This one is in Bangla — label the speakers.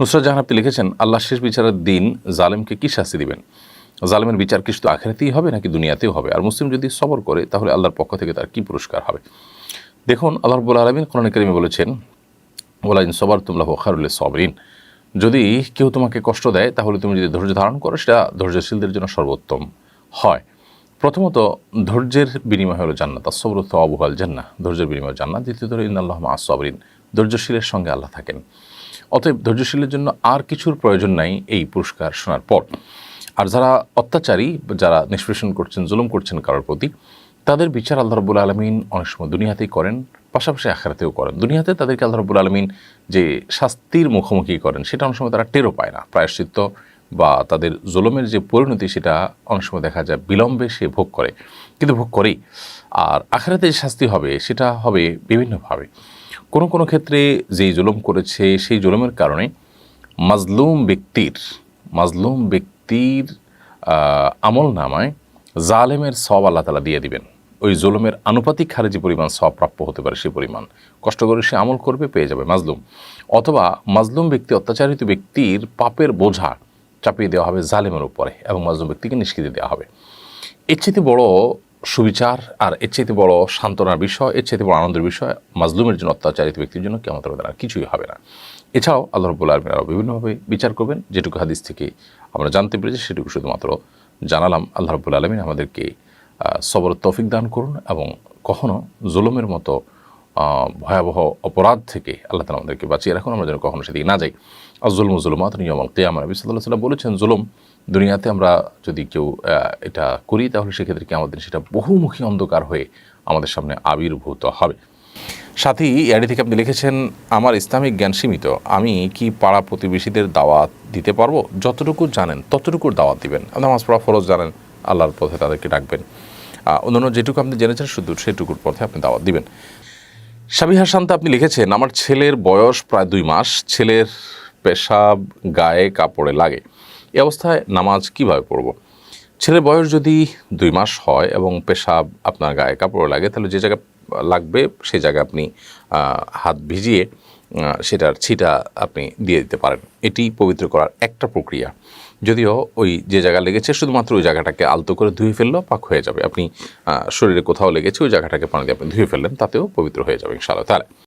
Speaker 1: নুসরাত জাহান আপনি লিখেছেন, আল্লাহ শেষ বিচারের দিন জালেমকে কি শাস্তি দিবেন? জালেমের বিচার কি শুধু আখেরাতেই হবে নাকি দুনিয়াতেও হবে? আর মুসলিম যদি সবর করে, তাহলে আল্লাহর পক্ষ থেকে তার কি পুরস্কার হবে? দেখুন, আল্লাহ রব্বুল আলমিন কোরআন করিমে বলেছেন ওলাইন সবার তুমলা খারুল্লে সবরিন। যদি কেউ তোমাকে কষ্ট দেয়, তাহলে তুমি যদি ধৈর্য ধারণ করো, সেটা ধৈর্যশীলদের জন্য সর্বোত্তম হয়। প্রথমত, ধৈর্যের বিনিময় হলো জান্নাত আসবরত অবহাল জান্না ধৈর্যের বিনিময় জান্নাত। দ্বিতীয়ত ইন্দাল্লাহ আসবরিন ধৈর্যশীলের সঙ্গে আল্লাহ থাকেন। অতএব ধৈর্যশীলের জন্য আর কিছুর প্রয়োজন নাই এই পুরস্কার শোনার পর। আর যারা অত্যাচারী, যারা নিষ্পেষণ করছেন, জুলুম করছেন কারোর প্রতি, তাদের বিচার আল্লাহ রবুল আলমিন অনেক সময় দুনিয়াতেই করেন, পাশাপাশি আখারাতেও করেন। দুনিয়াতে তাদেরকে আল্লাহ রবুল আলমিন যে শাস্তির মুখোমুখি করেন, সেটা অনেক সময় তারা টেরও পায় না। প্রায়শ্চিত্ত বা তাদের জুলুমের যে পরিণতি, সেটা অনেক সময় দেখা যায় বিলম্বে সে ভোগ করে। কিন্তু ভোগ করেই। আর আখারাতে যে শাস্তি হবে, সেটা হবে বিভিন্নভাবে। কোনো কোনো ক্ষেত্রে যেই জুলুম করেছে, সেই জুলুমের কারণে মাজলুম ব্যক্তির মাজলুম ব্যক্তির আমল নামায় জালেমের সব আল্লাহ তালা দিয়ে দিবেন। ওই জুলুমের আনুপাতিক হারে যে পরিমাণ সব প্রাপ্য হতে পারে সেই পরিমাণ। কষ্ট করে সে আমল করবে, পেয়ে যাবে মাজলুম। অথবা মাজলুম ব্যক্তি, অত্যাচারিত ব্যক্তির পাপের বোঝা চাপিয়ে দেওয়া হবে জালেমের উপরে এবং মাজলুম ব্যক্তিকে নিষ্কৃতি দেওয়া হবে। এর চাইতে বড় সুবিচার আর এর চাইতে বড় সান্ত্বনার বিষয়, এর চাইতে বড় আনন্দের বিষয়, মাজলুমের জন্য অত্যাচারিত ব্যক্তির জন্য কেমন আর কিছুই হবে না। এছাড়াও আল্লাহ রব্বুল আলমিন আরও বিভিন্নভাবে বিচার করবেন, যেটুকু হাদিস থেকে আমরা জানতে পেরেছি, সেটুকু শুধুমাত্র জানালাম। আল্লাহ রব্বুল আলমিন আমাদেরকে সবর তৌফিক দান করুন এবং কখনো জুলুমের মতো ভয়াবহ অপরাধ থেকে আল্লাহ তালা আমাদেরকে বাঁচিয়ে রাখুন, আমরা যেন কখনো সেদিকে না যাই। জুলম জুলুমাত নিয়মল কেয়াম। নবী সাল্লাহ সাল্লাম বলেছেন, জুলুম দুনিয়াতে আমরা যদি কেউ এটা করি, তাহলে সেক্ষেত্রে কি আমাদের সেটা বহুমুখী অন্ধকার হয়ে আমাদের সামনে আবির্ভূত হবে। সাথী এআডি থেকে আপনি লিখেছেন, আমার ইসলামিক জ্ঞান সীমিত, আমি কি পাড়া প্রতিবেশীদের দাওয়াত দিতে পারব? যতটুকু জানেন, ততটুকুর দাওয়াত দিবেন। নামাজ পড়া ফরজ জানেন, আল্লাহর পথে তাদেরকে ডাকবেন। অন্যান্য যেটুকু আপনি জেনেছেন, শুধু সেটুকুর পথে আপনি দাওয়াত দিবেন। সাবিহা হাসান্ত আপনি লিখেছেন, আমার ছেলের বয়স প্রায় দুই মাস, ছেলের পেশাব, গায়ে, কাপড়ে লাগে। এ অবস্থায় নামাজ কীভাবে পড়ব? ছেলের বয়স যদি দুই মাস হয় এবং পেশাব আপনার গায়ে, কাপড়ে লাগে, তাহলে যে জায়গায় লাগবে সেই জায়গায় আপনি হাত ভিজিয়ে সেটার ছিটা আপনি দিয়ে দিতে পারেন। এটি পবিত্র করার একটা প্রক্রিয়া। যদিও ওই যে জায়গা লেগেছে, শুধুমাত্র ওই জায়গাটাকে আলতো করে ধুয়ে ফেললেও পাক হয়ে যাবে। আপনি শরীরে কোথাও লেগেছে, ওই জায়গাটাকে পানি দিয়ে আপনি ধুয়ে ফেললেন, তাতেও পবিত্র হয়ে যাবে ইনশাআল্লাহ। তাহলে